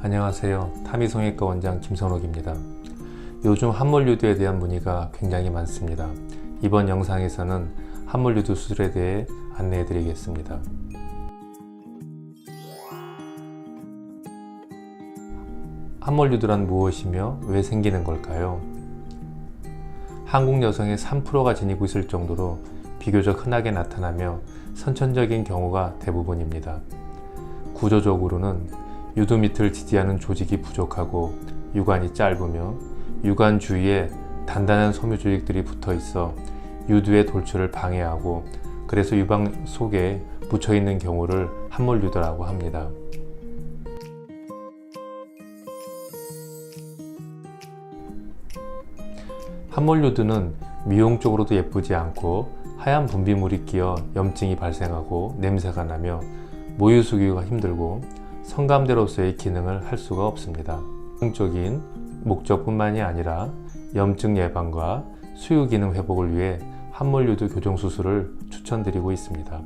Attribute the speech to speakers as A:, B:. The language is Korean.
A: 안녕하세요. 타미성형외과 원장 김선옥입니다. 요즘 함몰유두에 대한 문의가 굉장히 많습니다. 이번 영상에서는 함몰유두 수술에 대해 안내해 드리겠습니다. 함몰유두란 무엇이며 왜 생기는 걸까요? 한국 여성의 3%가 지니고 있을 정도로 비교적 흔하게 나타나며 선천적인 경우가 대부분입니다. 구조적으로는 유두 밑을 지지하는 조직이 부족하고 유관이 짧으며 유관 주위에 단단한 섬유 조직들이 붙어 있어 유두의 돌출을 방해하고 그래서 유방 속에 묻혀 있는 경우를 함몰유두라고 합니다. 함몰 유두는 미용적으로도 예쁘지 않고 하얀 분비물이 끼어 염증이 발생하고 냄새가 나며 모유수기가 힘들고 성감대로서의 기능을 할 수가 없습니다. 성적인 목적뿐만이 아니라 염증 예방과 수유 기능 회복을 위해 함몰유두 교정 수술을 추천드리고 있습니다.